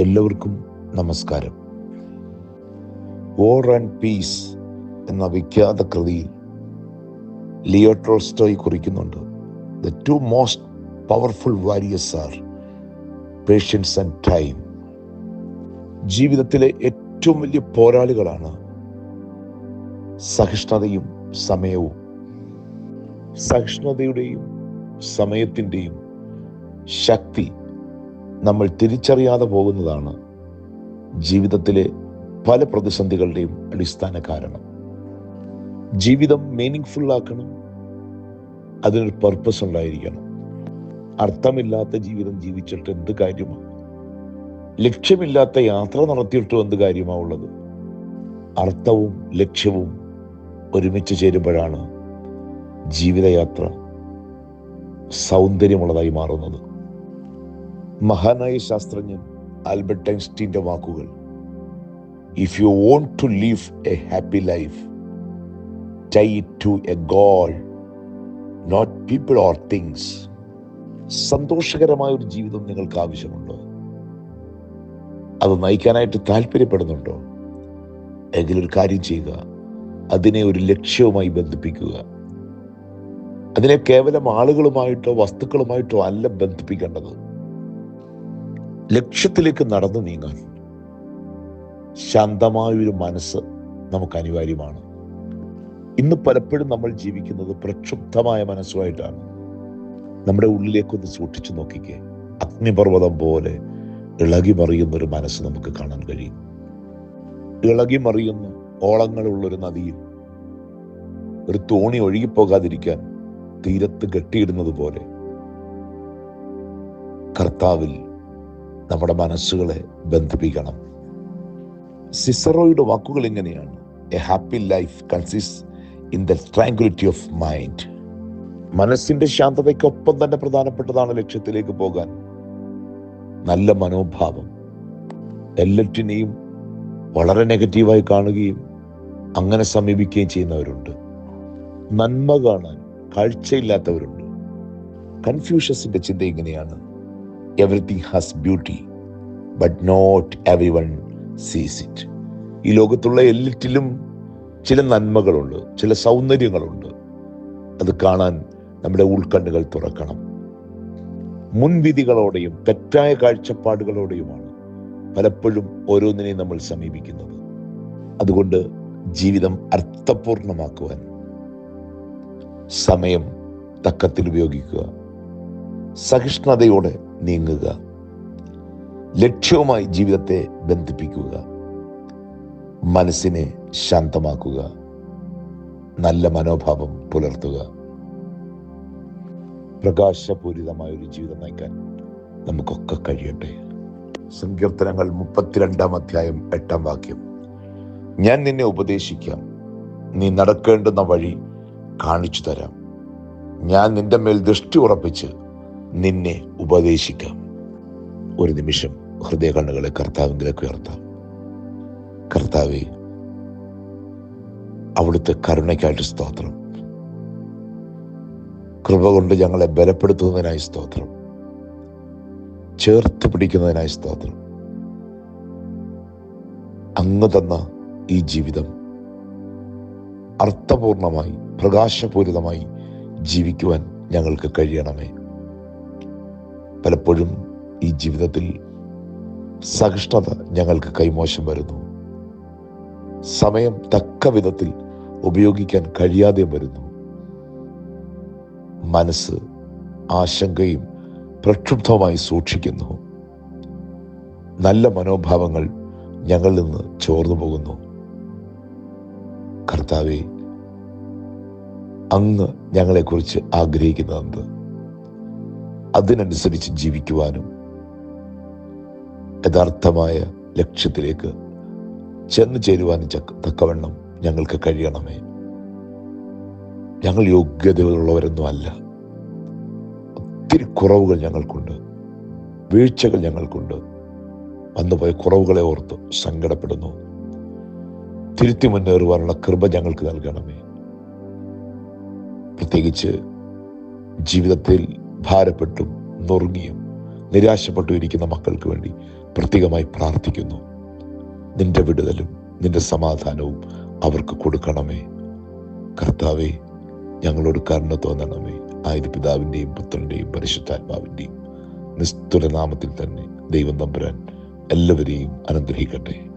എല്ലാവർക്കും നമസ്കാരം. War and piece എന്ന വിഖ്യാത കൃതിയിൽ Leo Tolstoy കുറിക്കുന്നുണ്ട്. The two most powerful warriors are patience and time ജീവിതത്തിലെ ഏറ്റവും വലിയ പോരാളികളാണ് സഹിഷ്ണുതയും സമയവും. സഹിഷ്ണുതയുടെയും സമയത്തിന്റെയും ശക്തി നമ്മൾ തിരിച്ചറിയാതെ പോകുന്നതാണ് ജീവിതത്തിലെ പല പ്രതിസന്ധികളുടെയും അടിസ്ഥാന കാരണം. ജീവിതം മീനിങ് ആക്കണം. അതിനൊരു പർപ്പസ് ഉണ്ടായിരിക്കണം. അർത്ഥമില്ലാത്ത ജീവിതം ജീവിച്ചിട്ട് എന്ത് കാര്യമാണ് ലക്ഷ്യമില്ലാത്ത യാത്ര നടത്തിയിട്ടും എന്ത് കാര്യമാവുള്ളത് അർത്ഥവും ലക്ഷ്യവും ഒരുമിച്ച് ചേരുമ്പോഴാണ് ജീവിതയാത്ര സൗന്ദര്യമുള്ളതായി മാറുന്നത്. മഹാനായ ശാസ്ത്രജ്ഞൻ ആൽബർട്ട് ഐൻസ്റ്റീന്റെ വാക്കുകൾ. If you want to live a happy life tie to a goal not people or things സന്തോഷകരമായ ഒരു ജീവിതം നിങ്ങൾക്ക് ആവശ്യമുണ്ടോ? അത് നയിക്കാനായിട്ട് താല്പര്യപ്പെടുന്നുണ്ടോ? എങ്കിലൊരു കാര്യം ചെയ്യുക. അതിനെ ഒരു ലക്ഷ്യവുമായി ബന്ധിപ്പിക്കുക. അതിനെ കേവലം ആളുകളുമായിട്ടോ വസ്തുക്കളുമായിട്ടോ അല്ല ബന്ധിപ്പിക്കേണ്ടത്. ലക്ഷ്യത്തിലേക്ക് നടന്നു നീങ്ങാൻ ശാന്തമായൊരു മനസ്സ് നമുക്ക് അനിവാര്യമാണ്. ഇന്ന് പലപ്പോഴും നമ്മൾ ജീവിക്കുന്നത് പ്രക്ഷുബ്ധമായ മനസ്സുമായിട്ടാണ്. നമ്മുടെ ഉള്ളിലേക്കൊന്ന് സൂക്ഷിച്ചു നോക്കിക്കേ. അഗ്നിപർവതം പോലെ ഇളകി മറിയുന്ന ഒരു മനസ്സ് നമുക്ക് കാണാൻ കഴിയും. ഇളകി മറിയുന്ന ഓളങ്ങളുള്ളൊരു നദിയിൽ ഒരു തോണി ഒഴുകിപ്പോകാതിരിക്കാൻ തീരത്ത് കെട്ടിയിടുന്നത് പോലെ കർത്താവിൽ നമ്മുടെ മനസ്സുകളെ ബന്ധിപ്പിക്കണം. സിസറോയുടെ വാക്കുകൾ ഇങ്ങനെയാണ്. A happy life consist in the tranquillity of mind മനസ്സിന്റെ ശാന്തതയ്ക്കൊപ്പം തന്നെ പ്രധാനപ്പെട്ടതാണ് ലക്ഷ്യത്തിലേക്ക് പോകാൻ. നല്ല മനോഭാവം. എല്ലാറ്റിനെയും വളരെ നെഗറ്റീവായി കാണുകയും അങ്ങനെ സമീപിക്കുകയും ചെയ്യുന്നവരുണ്ട്. നന്മ കാണാൻ കാഴ്ചയില്ലാത്തവരുണ്ട്. കൺഫ്യൂഷ്യസിന്റെ ചിന്ത ഇങ്ങനെയാണ്. Everything has beauty but not everyone sees it ഈ ലോകത്തുള്ള എല്ലാറ്റിലും ചില നന്മകളുണ്ട് ചില സൗന്ദര്യങ്ങളുണ്ട്. അത് കാണാൻ നമ്മുടെ ഉൾക്കണ്ണുകൾ തുറക്കണം. മുൻവിധികളോടെയും തെറ്റായ കാഴ്ചപ്പാടുകളോടെയുമാണ് പലപ്പോഴും ഓരോന്നിനെയും നമ്മൾ സമീപിക്കുന്നത്. അതുകൊണ്ട് ജീവിതം അർത്ഥപൂർണമാക്കുവാൻ സമയം തക്കത്തിൽ ഉപയോഗിക്കുക. സഹിഷ്ണുതയോടെ നീങ്ങുക. ലക്ഷ്യവുമായി ജീവിതത്തെ ബന്ധിപ്പിക്കുക. മനസ്സിനെ ശാന്തമാക്കുക. നല്ല മനോഭാവം പുലർത്തുക. പ്രകാശപൂരിതമായ ഒരു ജീവിതം നയിക്കാൻ നമുക്കൊക്കെ കഴിയട്ടെ. സങ്കീർത്തനങ്ങൾ മുപ്പത്തിരണ്ടാം അധ്യായം എട്ടാം വാക്യം. ഞാൻ നിന്നെ ഉപദേശിക്കാം. നീ നടക്കേണ്ടുന്ന വഴി കാണിച്ചു തരാം ഞാൻ നിന്റെ മേൽ ദൃഷ്ടി ഉറപ്പിച്ച് നിന്നെ ഉപദേശിക്കാം. ഒരു നിമിഷം ഹൃദയ കണ്ണുകളെ കർത്താവിലേക്ക് ഉയർത്താം. കർത്താവെ അവിടുത്തെ കരുണയ്ക്കായിട്ട് സ്തോത്രം. കൃപ കൊണ്ട് ഞങ്ങളെ ബലപ്പെടുത്തുന്നതിനായി സ്തോത്രം. ചേർത്ത് പിടിക്കുന്നതിനായി സ്തോത്രം. അങ്ങ് തന്ന ഈ ജീവിതം അർത്ഥപൂർണമായി പ്രകാശപൂരിതമായി ജീവിക്കുവാൻ ഞങ്ങൾക്ക് കഴിയണമേ. പലപ്പോഴും ഈ ജീവിതത്തിൽ സഹിഷ്ണുത ഞങ്ങൾക്ക് കൈമോശം വരുന്നു. സമയം തക്ക വിധത്തിൽ ഉപയോഗിക്കാൻ കഴിയാതെ വരുന്നു. മനസ്സ് ആശങ്കയും പ്രക്ഷുബ്ധമായി സൂക്ഷിക്കുന്നു. നല്ല മനോഭാവങ്ങൾ ഞങ്ങളിൽ നിന്ന് ചോർന്നു പോകുന്നു. കർത്താവെ അങ്ങ് ഞങ്ങളെക്കുറിച്ച് ആഗ്രഹിക്കുന്നതെന്ത്? അതിനനുസരിച്ച് ജീവിക്കുവാനും യഥാർത്ഥമായ ലക്ഷ്യത്തിലേക്ക് ചെന്നു ചേരുവാനും തക്കവണ്ണം ഞങ്ങൾക്ക് കഴിയണമേ. ഞങ്ങൾ യോഗ്യതകളുള്ളവരൊന്നും അല്ല ഒത്തിരി കുറവുകൾ ഞങ്ങൾക്കുണ്ട്. വീഴ്ചകൾ ഞങ്ങൾക്കുണ്ട്. വന്നുപോയ കുറവുകളെ ഓർത്ത് സങ്കടപ്പെടുന്നു. തിരുത്തി മുന്നേറുവാനുള്ള കൃപ ഞങ്ങൾക്ക് നൽകണമേ. പ്രത്യേകിച്ച് ജീവിതത്തിൽ ഭാരപ്പെട്ടും നുറുങ്ങിയും നിരാശപ്പെട്ടു ഇരിക്കുന്ന മക്കൾക്ക് വേണ്ടി പ്രത്യേകമായി പ്രാർത്ഥിക്കുന്നു. നിന്റെ വിടുതലും നിന്റെ സമാധാനവും അവർക്ക് കൊടുക്കണമേ. കർത്താവെ ഞങ്ങളോട് കരുണ തോന്നണമേ. ആയത് പിതാവിന്റെയും പുത്രന്റെയും പരിശുദ്ധാത്മാവിന്റെയും നിസ്തുലനാമത്തിൽ തന്നെ ദൈവം തമ്പുരാൻ എല്ലാവരെയും അനുഗ്രഹിക്കട്ടെ.